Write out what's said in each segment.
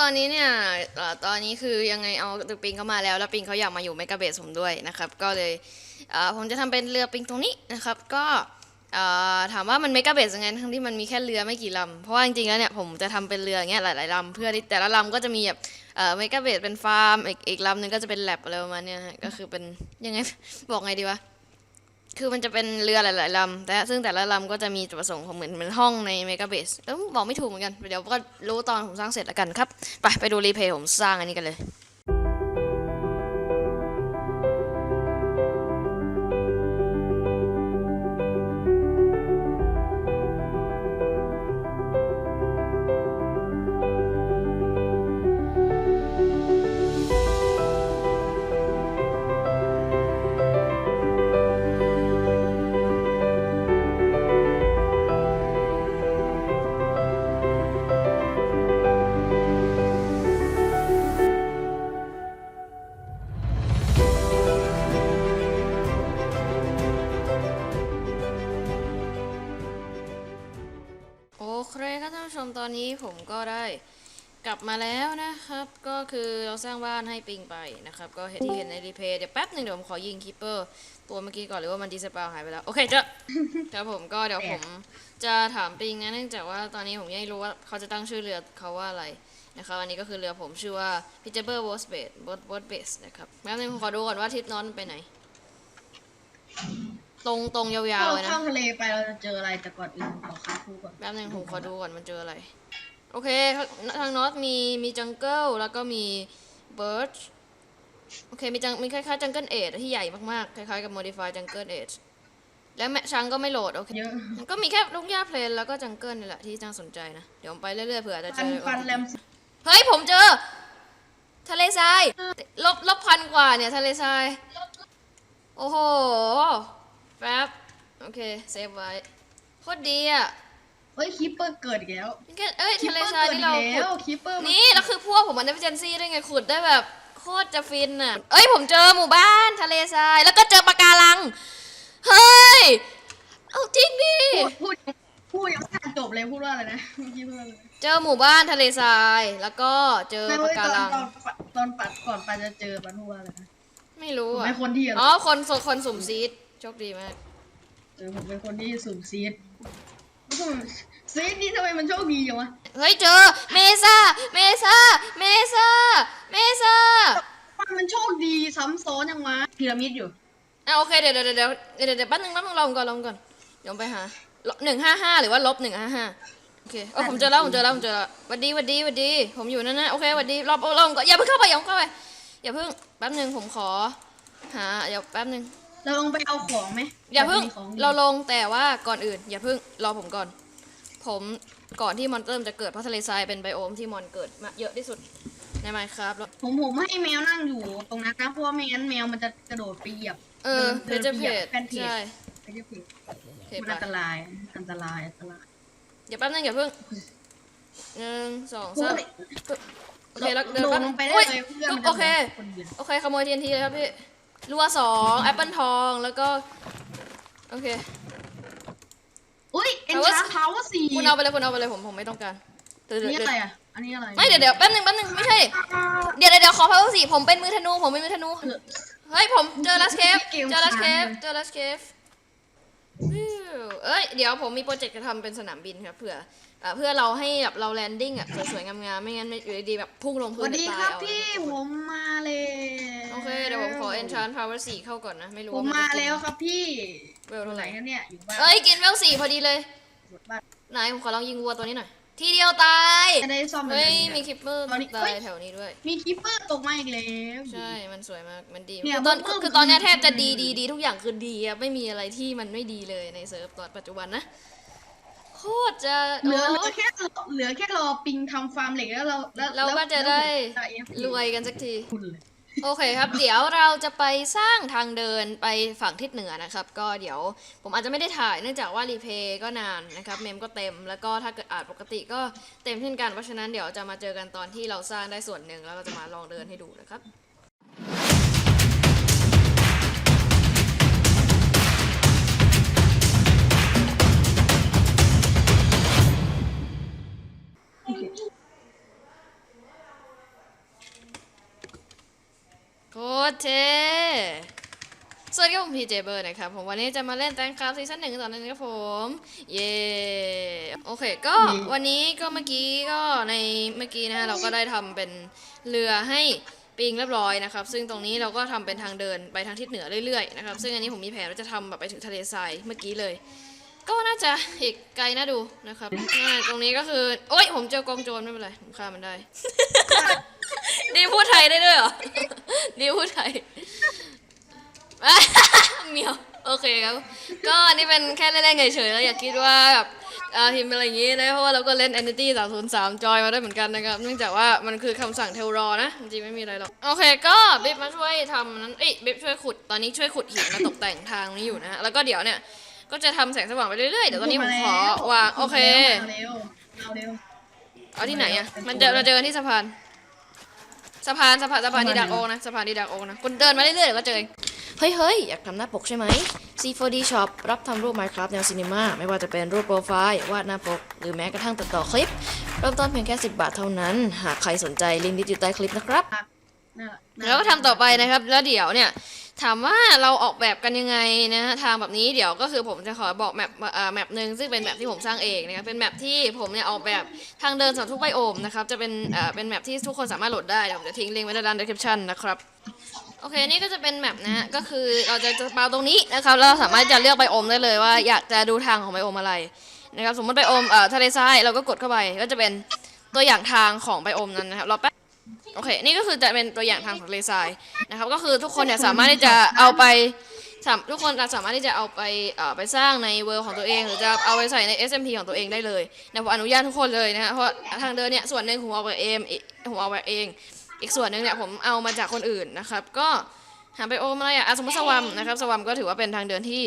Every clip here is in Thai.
ตอนนี้เนี่ยตอนนี้คือยังไงเอาตึกปิงเข้ามาแล้ว แล้วปิงเขาอยากมาอยู่เมกะเบสผมด้วยนะครับ ก็เลยผมจะทำเป็นเรือปิงตรงนี้นะครับ ก็ถามว่ามันเมกะเบสยังไงทั้งที่มันมีแค่เรือไม่กี่ลำเพราะว่าจริงๆแล้วเนี่ยผมจะทำเป็นเรืออย่างเงี้ยหลายๆลำเพื่อที่แต่ละลำก็จะมีแบบเมกะเบสเป็นฟาร์มอีกอีกลำหนึ่งก็จะเป็นแลบอะไรประมาณเนี้ยก็คือเป็นยังไงบอกไงดีวะ คือมันจะเป็นเรือหลายๆลำแต่ซึ่งแต่ละลำก็จะมีจุดประสงค์ของเหมือนเหมือนห้องในเมกะเบสเออบอกไม่ถูกเหมือนกัน เดี๋ยวก็รู้ตอนผมสร้างเสร็จแล้วกันครับ ไปไปดูรีเพย์ผมสร้างอันนี้กันเลย ตอนนี้ผมก็ได้กลับมาแล้วนะครับ ก็คือเราสร้างบ้านให้ปิงไปนะครับ ก็เห็นที่เห็นในรีเพย์เดี๋ยวแป๊บหนึ่งเดี๋ยวผมขอยิงคีเปอร์ตัวเมื่อกี้ก่อนหรือว่ามันดีสปาวหายไปแล้ว โอเคเจอครับผมก็เดี๋ยวผมจะถามปิงนะเนื่องจากว่าตอนนี้ผมยังไม่รู้ว่าเขาจะตั้งชื่อเรือเขาว่าอะไรนะครับอันนี้ก็คือเรือผมชื่อว่า p i t c h e r b o a t Base Boat Boat Base นะครับแป๊บนึงผมขอดูก่อนว่าทิศนอนไปไหน ตรงตรงยาถ้าวๆเราเลยนะข้ามทะเลไปเราจะเจออะไรแต่ก่อนอื่นขอค้าคู่ก่อนแป๊บนึงผมขอดูก่อนมันเจออะไร โอเคทางนอตมีมีจังเกิลแล้วก็มีเบิร์ดโอเคมีจังมีคล้ายๆจังเกิลเอทที่ใหญ่มากๆ คล้ายๆกับ modify จังเกิลเอทและแม่ช้างก็ไม่โหลดโอเคเยอะมันก็มีแค่ลุงย่าเพลนแล้วก็จังเกิลนี่แหละที่น่าสนใจนะ เดี๋ยวผมไปเรื่อยๆเผื่อจะเจฟันอฟันแรมเฮ้ยผมเจอ ทะเลทรายลบลบพันกว่าเนี่ยทะเลทรายโอ้โห แป๊บ โอเค เซฟไว้โคตรดีอะเฮ้ยคิปเปอร์เกิดอีกแล้วนี่ก็เอ้ยคิปทะเลเปอร์ทรายเกิดที่อีกเราขุแล้ดวคิปเปอร์มันนี่ แล้วคือพวกผมมันได้เจนซี่ได้ไงขุดได้แบบ โคตรจะฟินอะ เอ้ยผมเจอหมู่บ้านทะเลทราย แล้วก็เจอปะการัง เฮ้ย เอาจริงดิ พูด พูดพูดยังไม่ทันจบเลยพูดว่าอะไรนะเมื่อกี้พูดว่าอะไรนะเจอหมู่บ้านทะเลทราย แล้วก็เจอไม่ปะเว้ยตกาอนรังตอนตอนปัดก่อนปัดจะเจอปัดพูดว่าอะไรนะไม่รู้ผมอะเป็นคนที่อะไรอ๋อคนคนสุ่มซีดโชคดีมากเออผมเป็นคนที่สุ่มซีดซีดนี่ทำไมมันโชคดีจังวะเฮ้ยเจอเมซาเมซาเมซาเมซามันมันโชคดีซ้ำซ้อนยังวะพีระมิดอยู่อะโอเคเดี๋ยวเดี๋ยวเดี๋ยวเดี๋ยวเดี๋ยวแป๊บนึงแป๊บนึงลองก่อนลองก่อนเดี๋ยวไปหาหนึ่งห้าห้าหรือว่าลบหนึ่งห้าห้าโอเคเออผมเจอแล้วผมเจอแล้วผมเจอแล้วหวัดดีหวัดดีหวัดดี ผมอยู่นั่นนะโอเคหวัดดีรอบลองก่อนอย่าเพิ่งเข้าไปอย่าเพิ่งเข้าไปอย่าเพิ่งแป๊บนึงผมขอหาเดี๋ยวแป๊บนึง เราลงไปเอาของไหมอย่าเพิ่งมีของดีเราลงแต่ว่าก่อนอื่น อย่าเพิ่งรอผมก่อน ผมก่อนที่มอนเตอร์มันจะเกิดเพราะทะเลทรายเป็นไบโอมที่มอนเกิดมาเยอะที่สุดในไมค์ครับแล้วผมผมให้แมวนั่งอยู่ตรงนั้นนะเพราะว่าไม่งั้นแมวมันจะกระโดดไปเหยียบเออเพดินจไปเพหยียบจแฟนเพจใช่ไปเรียกเพจโอเคมันไปอันตรายอันตรายอันตรายเดี๋ยวแป๊บนึงอย่าเพิ่งหนึ่งสองสามโอเคแล้วโดเดี๋ยวดแป๊บลงไปได้อุ๊ยเลยเพื่อนมันจะโอเคคนเดียวโอเคขโมย TNT เลยครับพี่ รัวสองแอปเปิลทองแล้วก็โอเค อุ้ยเอ็นแต่ว่าชาร์พาวเวอร์สี่คุณเอาไปเลยคุณเอาไปเลยผมผมไม่ต้องการเดี๋ยวอันเดี๋ยวนี้เดี๋ยวอะไรอะอันนี้อะไรไม่เดี๋ยวเดี๋ยวแป๊บนึงแป๊บนึงไม่ใช่เดี๋ยวเดี๋ยวเดี๋ยวขอพาวเวอร์สี่ผมเป็นมือธนูผมเป็นมือธนูเฮ้ยผมเจอลัสเคฟเจอลัสเคฟเจอลัสเคฟเอ้ยเดี๋ยวผมมีโปรเจกต์จะทำเป็นสนามบินครับเผื่ออ่าเพื่อเราให้แบบเราแลนดิ้งอะสวยๆงามๆไม่งั้นอยู่ดีๆแบบพุ่งลงสพื้วันสดีเดี๋ยวคตายรับเอาพี่ผมมาแล้ว โอเคเดี๋ยวผมขอ enchant power สี่เข้าก่อนนะ ไม่รู้ผมว่นมาจะกินแล้วครับพี่เวลเท่าไหไหนร่กันเนี่ยอยู่บ้านเอ้ยกินเวลสี่พอดีเลยบ้านไหนผมขอลองยิงวัวตัวนี้หน่อย ทีเดียวตาย จะได้ซ่อมเฮ้ยอันนี้มีคิปเปอร์ตอนนี้ตาเฮ้ยยแถวนี้ด้วย มีคิปเปอร์ตกมาอีกแล้ว ใช่ มันสวยมาก มันดีเนี่ยคือตอนเพิ่มคือตอนเนี้ยเพิ่มแทบจะดีดีดีทุกอย่างคือดีอะไม่มีอะไรที่มันไม่ดีเลยในเซิร์ฟตอนปัจจุบันนะ โคตรจะเหลือเหลืโอ้อแค่เหลือแค่รอปิงทำฟาร์มเหล็กแล้วเราแล้วเราก็แล้วจะได้แล้ว AFK รวยกันสักที คุณเลย โอเคครับ เดี๋ยวเราจะไปสร้างทางเดินไปฝั่งทิศเหนือนะครับ ก็เดี๋ยวผมอาจจะไม่ได้ถ่ายเนื่องจากว่ารีเพย์ก็นานนะครับ เมมก็เต็มแล้วก็ถ้าเกิดอ่านปกติก็เต็มเช่นกันเพราะฉะนั้นเดี๋ยวจะมาเจอกันตอนที่เราสร้างได้ส่วนหนึ่งแล้วเราจะมาลองเดินให้ดูนะครับ เทสวัสดีครับผมพีเจเบอร์นะครับผมวันนี้จะมาเล่นแตงคราฟซีซั่นหนึ่งตอนนึงครับผมเย้โอเคก็วันนี้ก็เมื่อกี้ก็ในเมื่อกี้นะฮะเราก็ได้ทำเป็นเรือให้ปิงเรียบร้อยนะครับ ซึ่งตรงนี้เราก็ทำเป็นทางเดินไปทางทิศเหนือเรื่อยๆนะครับซึ่งอันนี้ผมมีแผนว่าจะทำแบบไปถึงทะเลทรายเมื่อกี้เลย ก็น่าจะอีกไกลน่าดูนะครับอ่าตรงนี้ก็คือโอ๊ยผมเจอกองโจรไม่เป็นไรผมฆ่ามันได้ ดีพูดไทยได้ด้วยเหรอ ดีพูดไทยเหมียว โอเคครับ ก็อันนี้เป็นแค่เล่นๆเฉยๆแล้วอย่าคิดว่าแบบอ่าพิมพ์อะไรอย่างงี้นะเพราะว่าเราก็เล่น Entity 303จอยมาได้เหมือนกันนะครับ เนื่องจากว่ามันคือคำสั่งเทลรอนะ จริงๆไม่มีอะไรหรอก โอเคก็บิ๊บมาช่วยทำนั้น เอ้ยบิ๊บช่วยขุด ตอนนี้ช่วยขุดหินมาตกแต่งทางนี้อยู่นะฮะแล้วก็เดี๋ยวเนี่ย ก็จะทำแสงสว่างไปเรื่อยๆ เดี๋ยวตอนนี้ผมขอวาง โอเค เอาเร็วเอาเร็วเอาที่ไหนอะมันเจอเราเจอกันที่สะพาน สะพานสะพานสะพานดีดักโอนะสะพานดีดักโอนะคุณเดินมาเรื่อยๆเดี๋ยวก็เจอเองเฮ้ยเฮ้ยอยากทำหน้าปกใช่ไหม C4D Shop รับทำรูป Minecraft แนวซีนีมาไม่ว่าจะเป็นรูปโปรไฟล์ วาดหน้าปก หรือแม้กระทั่งตัดต่อคลิป เริ่มต้นเพียงแค่ 10 บาทเท่านั้น หากใครสนใจลิงก์อยู่ใต้คลิปนะครับน่าน่าแล้วก็ทำต่อไปนะครับ แล้วเดี๋ยวเนี่ย ถามว่าเราออกแบบกันยังไงนะทางแบบนี้เดี๋ยวก็คือผมจะขอบอกแมปเอ่อแมปหนึ่งซึ่งเป็นแมปที่ผมสร้างเองนะครับเป็นแมปที่ผมเนี่ยออกแบบทางเดินสำหรับทุกไบโอมนะครับจะเป็นเอ่อเป็นแมปที่ทุกคนสามารถโหลดได้เดี๋ยวผมจะทิ้งลิงก์ไว้ในด้าน description นะครับโอเคนี่ก็จะเป็นแมปนะฮะก็คือเราจะจะเปาตรงนี้นะครับแล้วเราสามารถจะเลือกไบโอมได้เลยว่าอยากจะดูทางของไบโอมอะไรนะครับสมมติไบโอมเอ่อทะเลทรายเราก็กดเข้าไปก็จะเป็นตัวอย่างทางของไบโอมนั้นนะครับเรอแป๊บ โอเค นี่ก็คือจะเป็นตัวอย่างทางของทะเลทรายนะครับ ก็คือทุกคนเนี่ยสามารถที่จะเอาไปสามทุกคนสามารถที่จะเอาไปเอ่อไปสร้างในเวิร์ของตัวเอง หรือจะเอาไปใส่ใน SMP ของตัวเองได้เลยนะผมอนุญาตทุกคนเลยนะฮะเพราะทางเดินเนี่ยส่วนหนึ่งผมเอาไปเองอีกผมเอาไปเอง อีกส่วนหนึ่งเนี่ยผมเอามาจากคนอื่นนะครับ ก็หาไปโอมอะไรอะอะสมมติสวัมนะครับสวัมก็ถือว่าเป็นทางเดินที่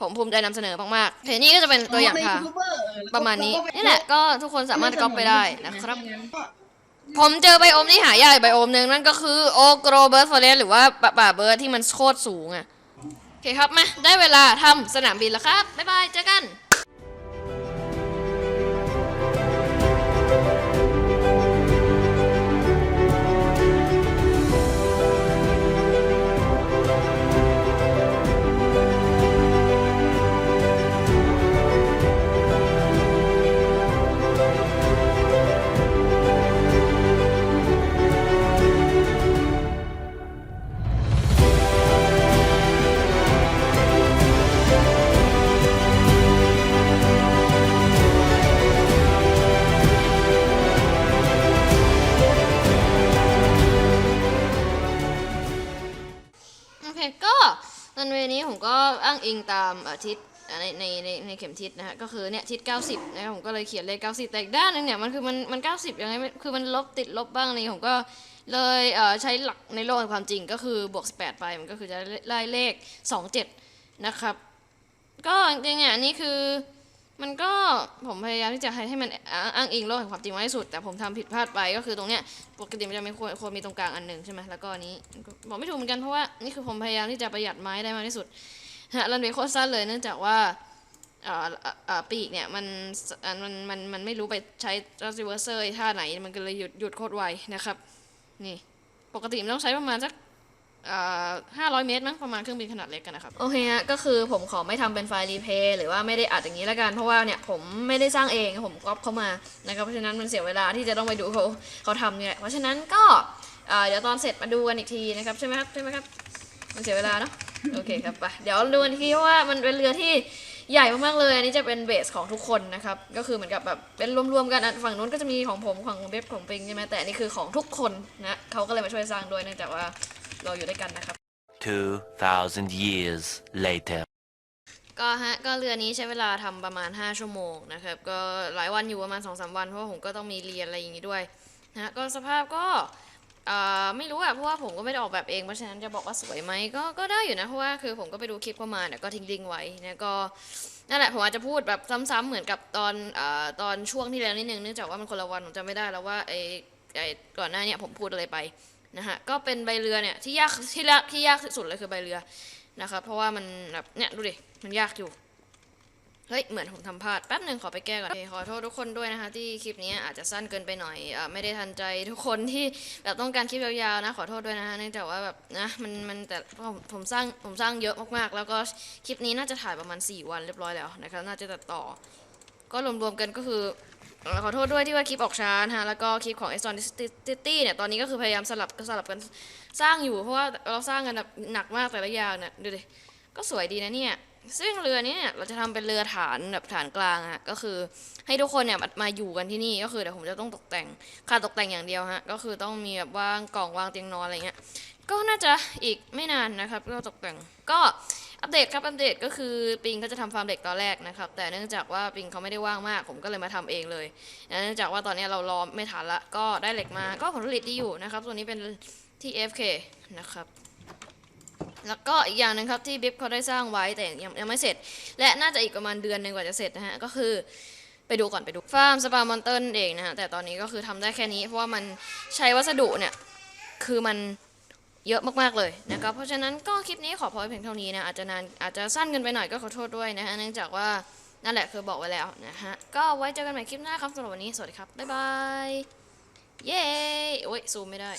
ผมภูมิใจนำเสนอมากๆโอเคนี่ก็จะเป็นตัวอย่างทางใน YouTuber เออประมาณนี้นี่แหละก็ทุกคนสามารถก๊อปไปได้นะครับงั้นก็ ผมเจอไบโอมที่หายากอีกไบโอมหนึ่งนั่นก็คือโอโกรเบิร์ดฟอเรสหรือว่าป่าป่าเบิร์ดที่มันโคตรสูงอะโอเคครับมาได้เวลาทำสนามบินแล้วครับ บ๊ายบาย เจอกัน รันนี้ผมก็อ้างอิงตามอ่อทิศในในในในเข็มทิศนะฮะก็คือเนี่ยทิศ 90นะครับผมก็เลยเขียนเลข 90 แต่อีกด้านหนึงเนี่ยมันคือมันมัน 90 ยังไงไม่คือมันลบติดลบบ้างอะไรอย่างเงี้ยผมก็เลยเอ่อใช้หลักในโลกแห่งความจริงก็คือบวก 18 ไปมันก็คือจะได้เลข 27 นะครับ ก็จริงๆอะนี่คือ มันก็ผมพยายามที่จะให้ให้มันอ้างอ้างอิงโลกแห่งความจริงมากที่สุด แต่ผมทำผิดพลาดไปก็คือตรงเนี้ยปกติมันจะมีควรควรมีตรงกลางอันหนึ่งใช่ไหมแล้วก็นี้บอกไม่ถูกเหมือนกันเพราะว่านี่คือผมพยายามที่จะประหยัดไม้ได้มากที่สุดฮะรันเวย์โคตรสั้นเลยเนื่องจากว่าเอ่อเอ่อปีกเนี่ยมันมันมันมันไม่รู้ไปใช้รัสเวอร์เซอร์ท่าไหน มันก็เลยหยุดหยุดโคตรไวนะครับนี่ปกติมันต้องใช้ประมาณสัก ห้าร้อยเมตรมั้งประมาณเครื่องบินขนาดเล็กกันนะครับโอเคฮะก็คือผมขอไม่ทำเป็นไฟล์รีเพย์หรือว่าไม่ได้อัดอย่างนี้ล้วกันเพราะว่าเนี่ยผมไม่ได้สร้างเองผมก๊อปเข้ามานะครับเพราะฉะนั้นมันเสียเวลาที่จะต้องไปดูเขาเขาทำเนี่ยเพราะฉะนั้นก็เดี๋ยวตอนเสร็จมาดูกันอีกทีนะครับใช่ไหมครับใช่ไหมครับมันเสียเวลาเนาะโอเคครับไปเดี๋ยวดูกันทีว่ามันเป็นเรือที่ใหญ่มากๆเลย อันนี้จะเป็นเบสของทุกคนนะครับ ก็คือเหมือนกับแบบเป็นรวมๆกันอะฝั่งนู้นก็จะมีของผมของเบฟของปิงใช่ไหมแต่นนี่คือของทุกคนนะเขาก็เลยมาช่วยสร้างด้วยเนื่องจากว่า เราอยู่ด้วยกันนะครับ 2,000 years later. ก็ฮะก็เรือนี้ใช้เวลาทำประมาณ 5 ชั่วโมงนะครับ ก็หลายวันอยู่ประมาณ2-3วันเพราะว่าผมก็ต้องมีเรียนอะไรอย่างงี้ด้วยนะฮะก็สภาพก็อ่าไม่รู้อะเพราะว่าผมก็ไม่ได้ออกแบบเองเพราะฉะนั้นจะบอกว่าสวยไหมก็ก็ได้อยู่นะเพราะว่าคือผมก็ไปดูคลิปเข้ามาเนี่ยก็ทิ้งลิงก์ไว้นะก็นั่นแหละผมอาจจะพูดแบบซ้ำๆเหมือนกับตอนอ่าตอนช่วงที่แล้วนิดนึงเนื่องจากว่ามันคนละวันผมจำไม่ได้แล้วว่าไอ้ไอ้ก่อนหน้าเนี้ผมพูดอะไรไป นะฮะก็เป็นใบเรือเนี่ยที่ยากที่ยากที่ยากที่สุดเลยคือใบเรือนะครับ เพราะว่ามันแบบเนี่ยดูดิมันยากอยู่เฮ้ยเหมือนผมทำพลาดแป๊บหนึ่งขอไปแก้ก่อนขอโทษทุกคนด้วยนะคะ ที่คลิปนี้อาจจะสั้นเกินไปหน่อยอไม่ได้ทันใจทุกคนที่แบบต้องการคลิปยาวๆนะขอโทษด้วยนะคะเนื่องจากว่าแบบนะมันมันแต่ผมผมสร้างผมสร้างเยอะมากๆ แล้วก็คลิปนี้น่าจะถ่ายประมาณ 4 วันเรียบร้อยแล้วนะครับน่าจะตัดต่อ ก็รวมๆกันก็คือ ขอโทษด้วยที่ว่าคลิปออกช้านะฮะแล้วก็คลิปของ e x o n City เนี่ยตอนนี้ก็คือพยายามสลับสลับกันสร้างอยู่เพราะว่าเราสร้างกันแบบหนักมากแต่ละอย่างเนี่ยดูดิก็สวยดีนะเนี่ยซึ่งเรือนี้เนี่ยเราจะทำเป็นเรือฐานแบบฐานกลางอะก็คือให้ทุกคนเนี่ยมามาอยู่กันที่นี่ก็คือเดี๋ยวผมจะต้องตกแต่งค่าตกแต่งอย่างเดียวฮะก็คือต้องมีแบบว่างกล่องวางเตียงนอนอะไรเงี้ยก็น่าจะอีกไม่นานนะครับก็ตกแต่งก็ อัปเดตครับอัปเดตก็คือปิงก็จะทำฟาร์มเด็กตอนแรกนะครับ แต่เนื่องจากว่าปิงเขาไม่ได้ว่างมาก ผมก็เลยมาทำเองเลย เนื่องจากว่าตอนนี้เรารอไม่ทันละ ก็ได้เหล็กมาก็ผลผลิตดีอยู่นะครับ ตัวนี้เป็นที่ FK นะครับแล้วก็อีกอย่างหนึ่งครับที่บิ๊บเขาได้สร้างไว้แต่ยังยังไม่เสร็จ และน่าจะอีกประมาณเดือนหนึ่งกว่าจะเสร็จนะฮะก็คือไปดูก่อนไปดูฟาร์มสปามอนเตอร์เองนะฮะแต่ตอนนี้ก็คือทำได้แค่นี้เพราะว่ามันใช้วัสดุเนี่ยคือมัน เยอะมากๆเลยนะครับเพราะฉะนั้นก็คลิปนี้ขอพอเพียงเท่านี้นะอาจจะนานอาจจะสั้นเกันไปหน่อยก็ขอโทษด้วยนะฮะเนื่องจากว่านั่นแหละคือบอกไว้แล้วนะฮะก็ไว้เจอกันใหม่คลิปหน้าครับสำหรับวันนี้สวัสดีครับบ๊ายบายเย้โอ้ยซูมไม่ได้